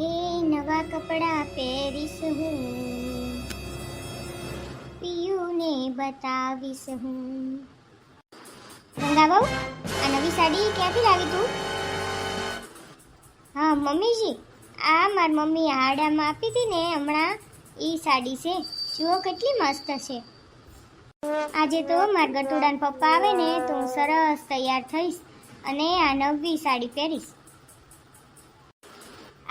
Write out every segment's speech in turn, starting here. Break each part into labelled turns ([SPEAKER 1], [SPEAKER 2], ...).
[SPEAKER 1] હે નવા કપડાં પહેરીશ. હું પિયુને બતાવીશ. હું ગંગા બહુ, આ નવી સાડી ક્યાંથી લાવી તું? હા, મમ્મીજી, આ મારી મમ્મી હાડામાં આપી હતી ને હમણાં એ સાડી છે. જુઓ કેટલી મસ્ત છે. આજે તો મારા ગટુડાન પપ્પા આવે ને તો હું સરસ તૈયાર થઈશ અને આ નવી સાડી પહેરીશ.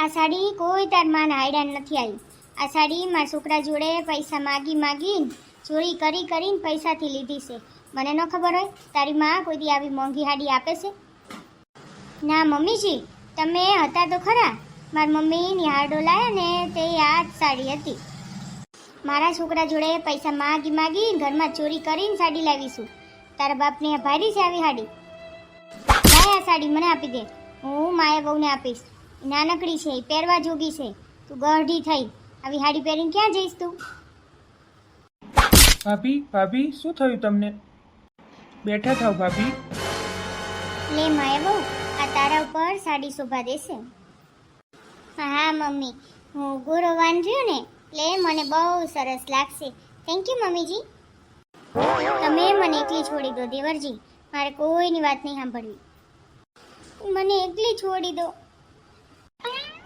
[SPEAKER 1] આ સાડી કોઈ તારમાં હાયડાન નથી આવી. આ સાડી મારા છોકરા જોડે પૈસા માગી માગીને ચોરી કરી કરીને પૈસાથી લીધી છે. મને ન ખબર હોય, તારી માં કોઈ દી આવી મોંઘી હાડી આપે છે? ના, મમ્મીજી, તમે હતા તો ખરા. મારી મમ્મી નિહાળો લાયા ને તે આ જ સાડી હતી. મારા છોકરા જોડે પૈસા માગી માગી ઘરમાં ચોરી કરીને સાડી લાવીશું. તારા બાપને ભારી છે આવી સાડી લાય આ સાડી, મને આપી દે. હું માયા બહુને આપીશ. નાનકડી છે પહેરવા જોગી છે. તું ગઢી થઈ. આવી સાડી પહેરીને ક્યાં જઈશ તું?
[SPEAKER 2] ભાભી ભાભી શું થયું તમને? બેઠા થાવ ભાભી.
[SPEAKER 1] લે માયા બહુ આ તારા ઉપર સાડી શોભા દેશે. હા મમ્મી. હું ગોરો વાંધ્યું ને એટલે મને બહુ સરસ લાગશે. થેન્ક યુ મમ્મીજી. તમે મને એકલી છોડી દો દેવરજી. મારે કોઈની વાત નહીં સાંભળવી. મને એકલી છોડી દો.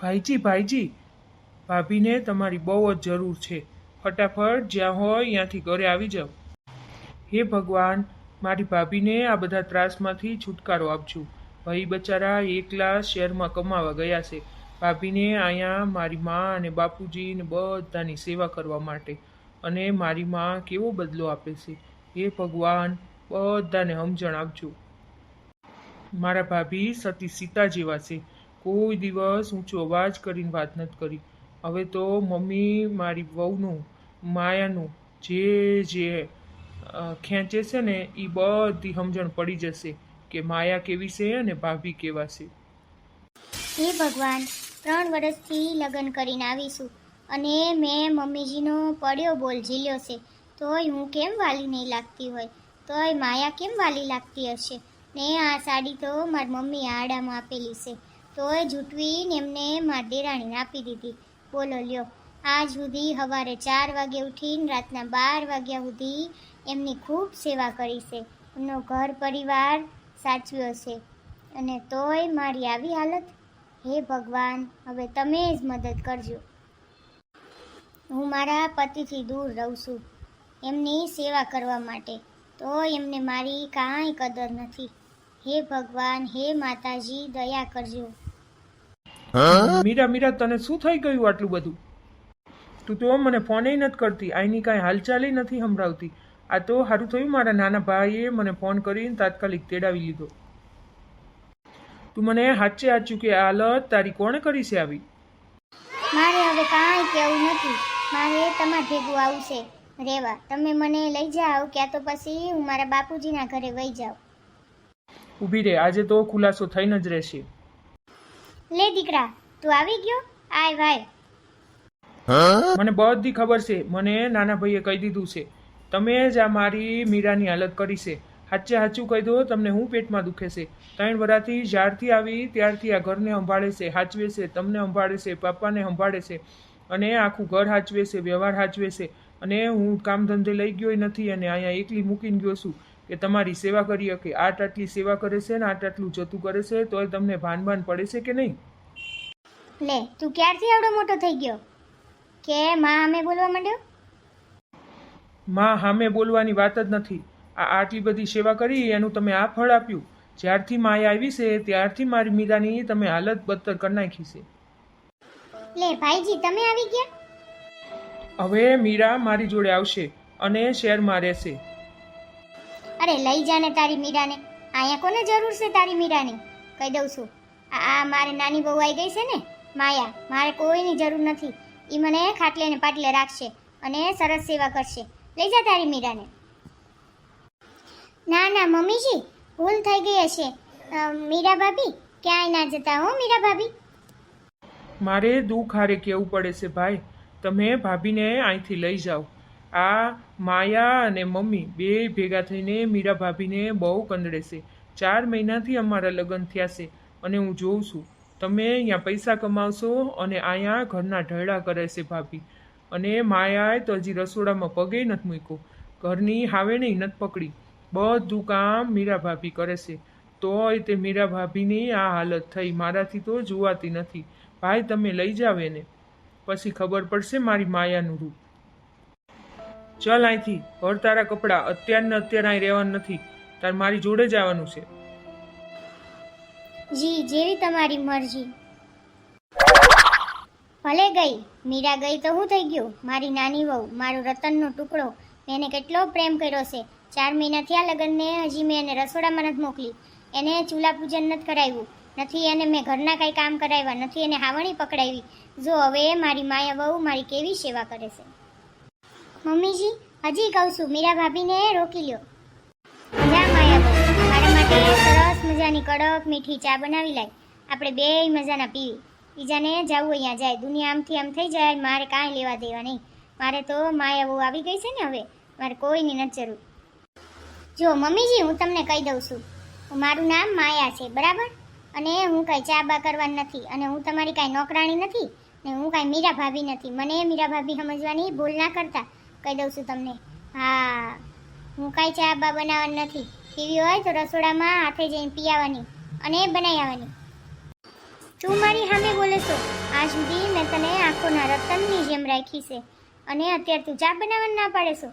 [SPEAKER 2] ભાઈજી ભાઈજી, ભાભીને તમારી બહુ જ જરૂર છે. ફટાફટ જ્યાં હોય ત્યાંથી ઘરે આવી જાઓ. હે ભગવાન, મારી ભાભીને આ બધા ત્રાસમાંથી છુટકારો આપજો. ભાઈ બચારા એકલા શહેરમાં કમાવા ગયા છે. ભાભીને અહીંયા મારી મા અને બાપુજી ને બધાની સેવા કરવા માટે અને મારી મા કેવો બદલો આપે છે. હે ભગવાન, બધાને સમજણ આપજો. મારા ભાભી સતી સીતા જેવા છે. કોઈ દિવસ ઊંચો અવાજ કરીને વાત નથી કરી. હવે તો મમ્મી મારી વહુનું, માયાનું જે જે ખેંચે છે ને એ બધી સમજણ પડી જશે કે માયા કેવી છે અને ભાભી કેવા છે.
[SPEAKER 1] હે ભગવાન, ત્રણ વર્ષથી લગ્ન કરીને આવીશું અને મેં મમ્મીજીનો પડ્યો બોલ ઝીલ્યો છે. તોય હું કેમ વાલી નહીં લાગતી હોય? તોય માયા કેમ વાલી લાગતી હશે? ને આ સાડી તો મારી મમ્મી આડામાં આપેલી છે. તોય જૂટવીને એમને માટી દેરાણીને આપી દીધી. બોલો, લ્યો. આજ સુધી સવારે ચાર વાગે ઉઠીને રાતના બાર વાગ્યા સુધી એમની ખૂબ સેવા કરી છે. એમનો ઘર પરિવાર સાચવ્યો છે. અને તોય મારી આવી હાલત? હે ભગવાન, હવે તમે જ મદદ કરજો. હું મારા પતિથી દૂર રહું છું એમની સેવા કરવા માટે. તો એમને મારી કાંઈ કદર નથી. હે ભગવાન, હે માતાજી, દયા કરજો.
[SPEAKER 2] મીરા મીરા તને શું થઈ ગયું આટલું બધું? તું તો મને ફોને નથી કરતી. આઈની કાંઈ હાલચાલ નથી સંભળાવતી. આ તો સારું થયું મારા નાના ભાઈએ મને ફોન કરીને તાત્કાલિક તેડાવી લીધો. તું મને હાચે હાચું કે આ હાલત તારી કોણે કરી છે આવી?
[SPEAKER 1] મારે હવે કાંઈ કેવું નથી. મારે તમારે ભેગું આવું છે રેવા તમે મને લઈ જાઓ ક્યાં તો પછી હું મારા બાપુજીના ઘરે વહી જાઉં.
[SPEAKER 2] ઊભી રે આજે તો ખુલાસો થઈને જ રહેશે.
[SPEAKER 1] લે દીકરા તું આવી ગયો? આય ભાઈ.
[SPEAKER 2] મને બધી ખબર છે. મને નાના ભાઈએ કહી દીધું છે. તમે જ આ મારી મીરાની હાલત કરી છે. સાચે સાચું કહી દો તમને હું પેટમાં દુખે છે. ત્રણ વરાથી જ્યારથી આવી ત્યારથી આ ઘરને સંભાળે છે હાચવે છે તમને સંભાળે છે પપ્પાને સંભાળે છે. અને આખું ઘર હાચવે છે વ્યવહાર હાચવે છે. અને હું કામ ધંધે લઈ ગયો નથી અને અહીંયા એકલી મૂકીને ગયો છું. કે તમારી સેવા કરી શકે. આટ આટલી સેવા કરે છે ને આટ આટલું જતું કરે છે તો તમને ભાન ભાન પડે છે કે નહીં?
[SPEAKER 1] લે તું ક્યારથી આવડો મોટો થઈ ગયો? કે માં અમે બોલવા માંડ્યો?
[SPEAKER 2] માં હામે બોલવાની વાત જ નથી. આ આટલી બધી સેવા કરી એનું તમે આ ફળ આપ્યું. જ્યારથી માયા આવી છે ત્યારથી મારી મીરાની તમે હાલત બદતર કરી નાખી છે.
[SPEAKER 1] લે ભાઈજી તમે આવી ગયા?
[SPEAKER 2] હવે મીરા મારી જોડે આવશે અને શહેરમાં રહેશે.
[SPEAKER 1] અરે, લઈ જાને તારી મીરાને. અહીંયા કોને જરૂર છે તારી મીરાની? કહી દઉં છું. આ મારે નાની બહુ આવી ગઈ છે ને, માયા, મારે કોઈની જરૂર નથી. એ મને ખાટલે ને પાટલે રાખશે અને સરસ સેવા કરશે. લઈ જા તારી મીરાને. ના ના, મમ્મીજી, ભૂલ થઈ ગઈ હશે. મીરા ભાભી, ક્યાંય ના જતા હો, મીરા ભાભી.
[SPEAKER 2] મારે દુઃખ હારે કહેવું પડે છે ભાઈ? તમે ભાભીને અહીંથી લઈ જાઓ. આ માયા અને મમ્મી બે ભેગા થઈને મીરા ભાભીને બહુ કંદડે છે ચાર મહિનાથી અમારા લગ્ન થયા છે અને હું જોઉં છું. તમે અહીંયા પૈસા કમાવશો અને અહીંયા ઘરના ઢળા કરે છે ભાભી. અને માયાએ તો હજી રસોડામાં પગે નથી મૂક્યો. ઘરની હાવે નહીં નથી પકડી. બધું કામ મીરા ભાભી કરે છે. તોય તે મીરા ભાભીની આ હાલત થઈ મારાથી તો જોવાતી નથી. ભાઈ, તમે લઈ જાવ એને. પછી ખબર પડશે મારી માયાનું રૂપ. ચલ અહીંથી. ભર તારા કપડાં. અત્યાર ને અત્યારે અહીં રહેવાનું નથી. તાર મારી જોડે જ આવવાનું છે.
[SPEAKER 1] જી, જેવી તમારી મરજી. ભલે ગઈ. મીરા ગઈ તો હું થઈ ગયું? મારી નાની વહુ, મારો રતનનો ટુકડો. મેં એને કેટલો પ્રેમ કર્યો છે. ચાર મહિના થયા લગ્નને, હજી મેં એને રસોડામાં નથી મોકલી. એને ચૂલા પૂજન નથી કરાવ્યું. નથી એને મેં ઘરના કાંઈ કામ કરાવ્યા. નથી એને હાવણી પકડાવી. જો હવે મારી માયા વહુ મારી કેવી સેવા કરે છે? મમ્મીજી, હજી કહું છું, મીરા ભાભીને રોકી લ્યો. જા માયા મારા માટે સરસ મજાની કડક મીઠી ચા બનાવી લાય. આપણે બે મજાના પીવી બીજાને જવું અહીંયા જાય, દુનિયા આમથી આમ થઈ જાય, મારે કાંઈ લેવા દેવા નહીં. મારે તો માયા બહુ આવી ગઈ છે ને હવે, મારે કોઈની નથી જરૂર. જો, મમ્મીજી, હું તમને કહી દઉં છું. મારું નામ માયા છે, બરાબર? અને હું કાંઈ ચા બા કરવાની નથી, અને હું તમારી કાંઈ નોકરાણી નથી, ને હું કાંઈ મીરા ભાભી નથી. મને મીરા ભાભી સમજવાની ભૂલ ના કરતા. કહી દઉં છું તમને. હા. હું કાંઈ ચા બા બનાવવાની નથી. પીવી હોય તો રસોડામાં હાથે જઈને પી આવવાની અને બનાવી આવવાની તું મારી સામે બોલે છો, આજ સુધી મેં તને આંખોના રતનની જેમ રાખી છે અને અત્યારે તું ચા બનાવવાની ના પાડે છો.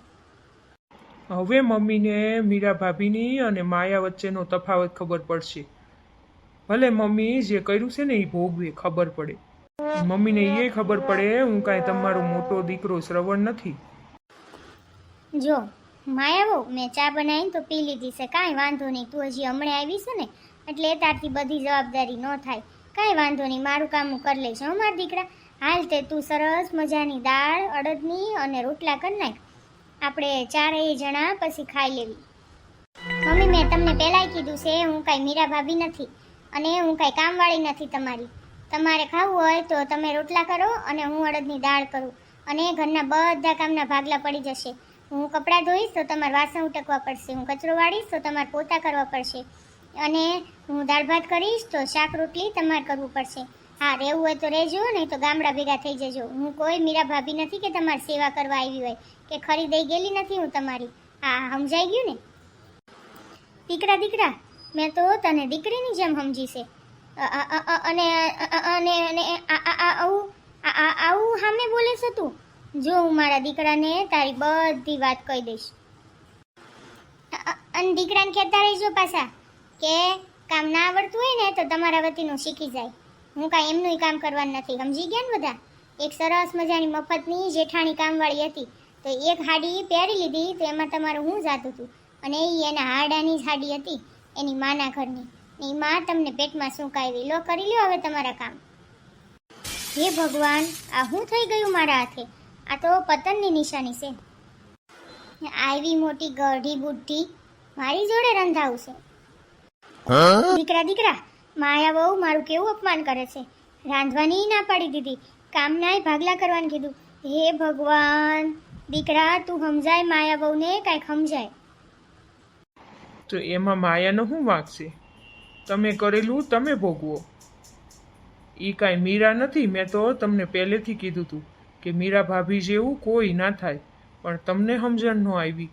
[SPEAKER 2] હવે મમ્મીને મીરા ભાભીની અને માયા વચ્ચેનો તફાવત ખબર પડશે. ભલે મમ્મી જે કર્યું છે ને એ ભોગવે, ખબર પડે. મમ્મીને એ ખબર પડે, હું કાંઈ તમારો મોટો દીકરો શ્રવણ નથી.
[SPEAKER 1] જો. માયાવો મેં ચા બનાવીને તો પી લીધી છે. કાંઈ વાંધો નહીં, તું હજી હમણાં આવી છે ને, એટલે તારથી બધી જવાબદારી ન થાય. કાંઈ વાંધો નહીં, મારું કામ હું કરી લઈશ હો, મારા દીકરા. હાલ તે તું સરસ મજાની દાળ, અડદની અને રોટલા કરી નાખ. આપણે ચારેય જણા પછી ખાઈ લેવી. મમ્મી, મેં તમને પહેલાંય કીધું છે, હું કાંઈ મીરા ભાભી નથી અને હું કાંઈ કામવાળી નથી તમારી. તમારે ખાવું હોય તો તમે રોટલા કરો અને હું અડદની દાળ કરું. અને ઘરના બધા કામના ભાગલા પડી જશે. હું કપડાં ધોઈશ તો તમારે વાસણ ઉટકવા પડશે, હું કચરો વાળીશ તો તમારે પોતા કરવા પડશે. અને હું દાળ ભાત કરીશ તો શાક રોટલી તમારે કરવું પડશે. હા, રહેવું હોય તો રહેજો, નહીં તો ગામડા ભેગા થઈ જજો. હું કોઈ મીરા ભાભી નથી કે તમારી સેવા કરવા આવી હોય, કે ખરીદાઈ ગયેલી નથી હું તમારી. હા સમજાઈ ગયું ને? દીકરા દીકરા, મેં તો તને દીકરીની જેમ સમજી છે. અ- અ- અ- અ- અને અને અને આવું આવું સામે બોલે છે તું? જો હું મારા દીકરાને તારી બધી વાત કહી દઈશ. અને દીકરાને કહેતા રહીજો પાછા કે કામ ના આવડતું હોય ને તો તમારા વતીનું શીખી જાય. હું કાંઈ એમનું કામ કરવાનું નથી, સમજી ગયા ને બધા? એક સરસ મજાની મફતની જેઠાણી કામવાળી હતી. તો એક હાડી પહેરી લીધી, તો એમાં તમારું હું જાતું હતું અને એ એના હાડાની જ હાડી હતી, એની માના ઘરની. એ માં તમને પેટમાં શું કાવી લો કરી લ્યો હવે તમારા કામ. હે ભગવાન, આ શું થઈ ગયું મારા હાથે? આ તો પતનની નિશાની છે. આવી મોટી ગઢી બુઢી મારી જોડે રંધાવું છે દીકરા દીકરા માયા બહુ મારું કેવું અપમાન કરે છે? રાંધવાની ના પાડી દીધી. કામનાય ભાગલા કરવાનું કીધું. હે ભગવાન દીકરા તું સમજાય માયા બહુને કાંઈક સમજાય.
[SPEAKER 2] તો એમાં માયાનો શું વાંક છે? તમે કરેલું તમે ભોગવો. એ કાંઈ મીરા નથી મેં તો તમને પહેલેથી કીધું હતું કે મીરા ભાભી જેવું કોઈ ના થાય. પણ તમને સમજણ ન આવી.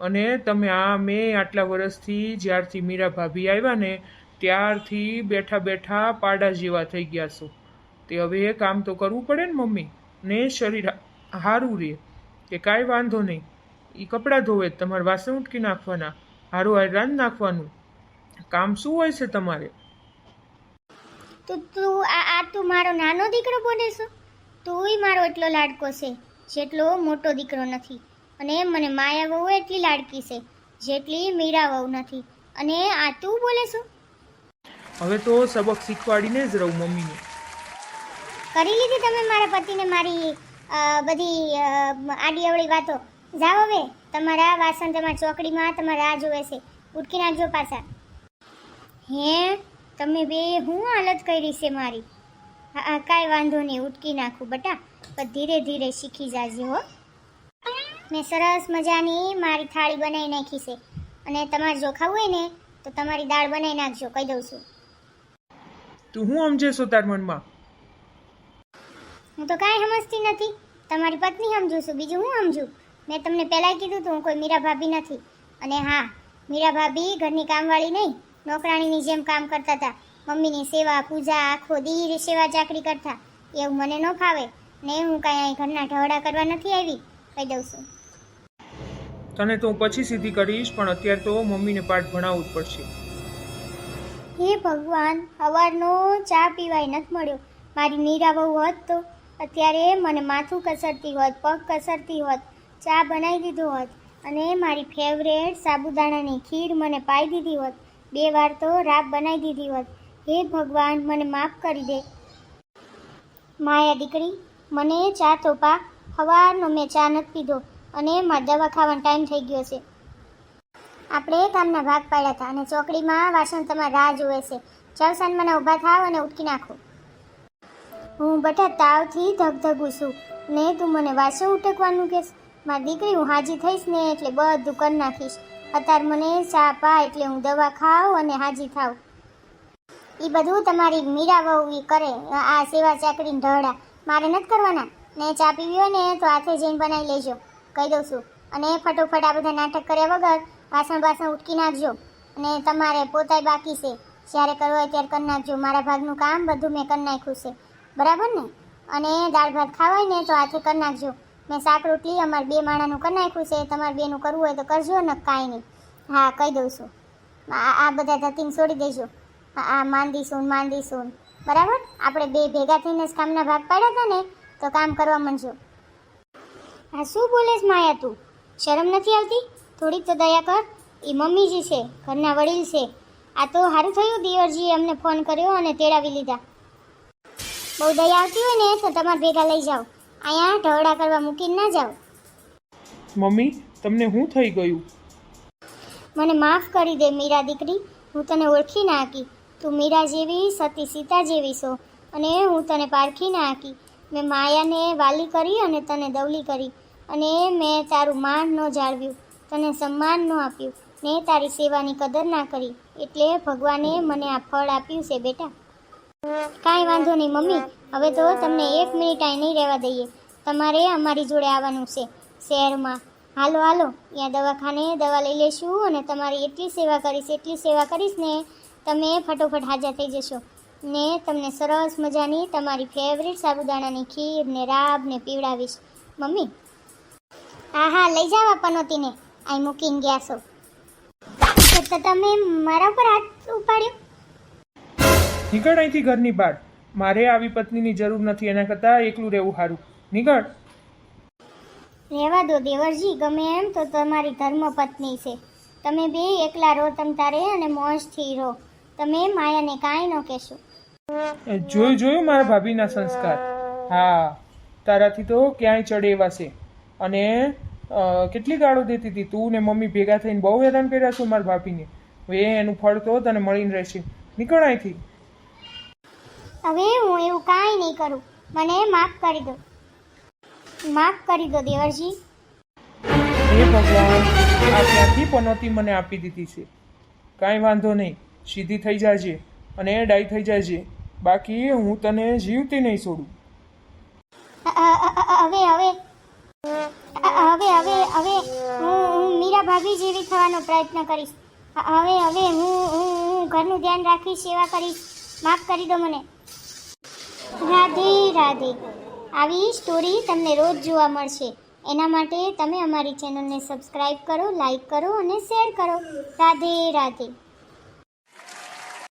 [SPEAKER 2] અને તમે આ મેં આટલા વર્ષથી જ્યારથી મીરા ભાભી આવ્યા ને, ત્યારથી બેઠા બેઠા પાડા જેવા થઈ ગયા છો. તે હવે એ કામ તો કરવું પડે ને મમ્મી, ને શરીર હારું રહે કે કાંઈ વાંધો નહીં. એ કપડાં ધોવે, તમારે વાસણ ઉટકી નાખવાના, હારું હેરાન નાખવાનું. કામ શું હોય છે તમારે?
[SPEAKER 1] તો તું આ તું મારો નાનો દીકરો બોલે છો? તુંય મારો એટલો લાડકો છે જેટલો મોટો દીકરો નથી. અને મને માયા વહુ એટલી લાડકી છે જેટલી મીરા વહુ નથી. અને આ તું બોલે છો?
[SPEAKER 2] હવે તો સબક શીખવાડીને જ રહું મમ્મીને.
[SPEAKER 1] કરી લીધી તમે મારા પતિને મારી બધી આડી અવળી વાતો. જાઓ હવે તમારા વાસણ તમારા ચોકડીમાં તમારા રાહ જોવે છે. ઉટકી નાખજો પાછા. હે તમે બે હું હાલત કરી છે મારી. હા કાંઈ વાંધો નહીં ઉટકી નાખું બટા. પણ ધીરે ધીરે શીખી જાજે હો. મેં સરસ મજાની મારી થાળી બનાવી નાખી છે. અને તમારે જો ખાવું હોય ને તો તમારી દાળ બનાવી નાખજો કહી દઉં છું.
[SPEAKER 2] તું હું સમજેશો તાર મનમાં?
[SPEAKER 1] હું તો કાંઈ સમજતી નથી. તમારી પત્ની સમજુ છું બીજું હું સમજું? મેં તમને પહેલાં કીધું હતું હું કોઈ મીરા ભાભી નથી. અને હા મીરા ભાભી ઘરની કામવાળી નહીં. નોકરાણીની જેમ કામ કરતા હતા. મમ્મીની સેવા પૂજા આખો દી સેવા ચાકરી કરતા. એવું મને ન ફાવે. ને હું કાંઈ અહીં ઘરના ઢવડા કરવા નથી આવી? કહી દઉં છું.
[SPEAKER 2] તને તો હું પછી સીધી કરીશ પણ અત્યારે તો મમ્મીને પાઠ ભણાવવું જ પડશે.
[SPEAKER 1] હે ભગવાન સવારનો ચા પીવાય નથી મળ્યો. મારી નીરા બહુ હોત તો. અત્યારે મને માથું કસરતી હોત પગ કસરતી હોત ચા બનાવી દીધો હોત. અને મારી ફેવરેટ સાબુદાણાની ખીર મને પાઈ દીધી હોત. બે વાર તો રાબ બનાવી દીધી હોત. હે ભગવાન, મને માફ કરી દે. માયા દીકરી, મને ચા તો પા સવારનો મેં ચા નથી પીધો અને મારા દવા ખાવાનો ટાઈમ થઈ ગયો છે. આપણે કામના ભાગ પાડ્યા હતા અને ચોકડીમાં વાસણ તમારા રાહ જોવે છે. ચવસાન મને ઊભા થાવ અને ઉટકી નાખો. હું બટા તાવથી ધગધગું છું. ને તું મને વાસણ ઉટકવાનું કહેશ? મારી દીકરી, હું હાજી થઈશ ને એટલે બધું કરી નાખીશ. અત્યારે મને ચા, પા એટલે હું દવા ખાઉં અને હાજી થાઉં. એ બધું તમારી મીરા વહુ કરે. આ સેવા ચાકરીને ઢળા. મારે નથી કરવાના. ને ચા પીવી હોય ને તો હાથે જઈને બનાવી લેજો. કહી દઉં છું. અને ફટોફટ આ બધા નાટક કર્યા વગર વાસણ બાસણ ઉટકી નાખજો. અને તમારે પોતાય બાકી છે. જ્યારે કરવું હોય ત્યારે કરી નાખજો. મારા ભાગનું કામ બધું મેં કરી નાખ્યું છે. બરાબર ને? અને દાળ ભાત ખાવાય ને તો હાથે કરી નાખજો. મેં શાક રોટલી અમારે બે માણાનું કરી નાખ્યું છે, તમારે બેનું કરવું હોય તો કરજો ને કાંઈ નહીં. હા, કહી દઉં છું. આ બધા ધતીને છોડી દેજો. આ માંદીશું માંદીશું બરાબર? આપણે બે ભેગા થઈને જ કામના ભાગ પાડ્યા હતા ને, તો કામ કરવા માંડજો. આ શું બોલેસ માયા તું? શરમ નથી આવતી? થોડીક તો દયા કર. એ મમ્મીજી છે, ઘરના વડીલ છે. આ તો સારું થયું, દિયરજીએ અમને ફોન કર્યો અને તેડાવી લીધા. બહુ દયા આવતી હોય ને, તો તમારે ભેગા લઈ જાઓ. અહીંયા ઢવડા કરવા મૂકીને ના જાઓ.
[SPEAKER 2] મમ્મી તમને હું થઈ ગયું?
[SPEAKER 1] મને માફ કરી દે મીરા દીકરી હું તને ઓળખી નાખી તું મીરા જેવી સતી સીતા જેવી છો અને હું તને પારખી નાખી મેં માયાને વાલી કરી અને તને દવલી કરી અને મેં તારું માન ન જાળવ્યું તને સન્માન ન આપ્યું. ને તારી સેવાની કદર ના કરી એટલે ભગવાને મને આ ફળ આપ્યું છે બેટા. કાંઈ વાંધો નહીં મમ્મી હવે તો તમને એક મિનિટ અહીં નહીં રહેવા દઈએ. તમારે અમારી જોડે આવવાનું છે શહેરમાં. હાલો હાલો ત્યાં દવાખાને દવા લઈ લેશું અને તમારી એટલી સેવા કરીશ, એટલી સેવા કરીશ ને તમે ફટોફટ હાજર થઈ જશો. ને તમને સરસ મજાની તમારી ફેવરિટ સાબુદાણાની ખીર ને રાબ ને પીવડાવીશ. મમ્મી? હા હા લઈ જાઓ પનોતીને. અહીં મૂકીને ગયા છો. તો તમે મારા ઉપર હાથ ઉપાડ્યો?
[SPEAKER 2] નીકળ અહીંથી ઘરની બહાર. મારે આવી પત્નીની જરૂર નથી એના કરતાં એકલું રહેવું સારું. નીકળ
[SPEAKER 1] રહેવા દો દેવરજી ગમે એમ તો તમારી ધર્મપત્ની છે. તમે બે એકલા રહો તમ તારે અને મોજથી રહો. તમે માયાને કાંઈ ન કહેશો.
[SPEAKER 2] એ જોયું જોયું મારા ભાભીના સંસ્કાર? હા તારાથી તો ક્યાંય ચડે એવા છે. અને કેટલી ગાળો દેતી હતી તું ને મમ્મી ભેગા થઈને બહુ હેરાન કર્યા છો મારા ભાભીને. હવે એનું ફળ તો તને મળીને રહેશે. નીકળ અહીંથી.
[SPEAKER 1] હવે હું એવું કાંઈ નહીં કરું. મને માફ કરી દો. માફ કરી દો દેવરજી.
[SPEAKER 2] હે ભગવાન આ ક્યાંથી પનોતી મને આપી દીધી છે? કાંઈ વાંધો નહીં સીધી થઈ જાજે અને ડાઈ થઈ જાજે. બાકી હું તને જીવતી નહીં છોડું.
[SPEAKER 1] હવે હવે. હવે હવે હવે. હું હું મીરા ભાભી જેવી થવાનો પ્રયત્ન કરીશ. હવે હવે હું હું હું ઘરનું ધ્યાન રાખીશ સેવા કરીશ. માફ કરી દો મને. રાધે રાધે. આવી સ્ટોરી તમને રોજ જોવા મળશે. એના માટે તમે અમારી ચેનલને સબસ્ક્રાઈબ કરો લાઈક કરો અને શેર કરો. રાધે રાધે.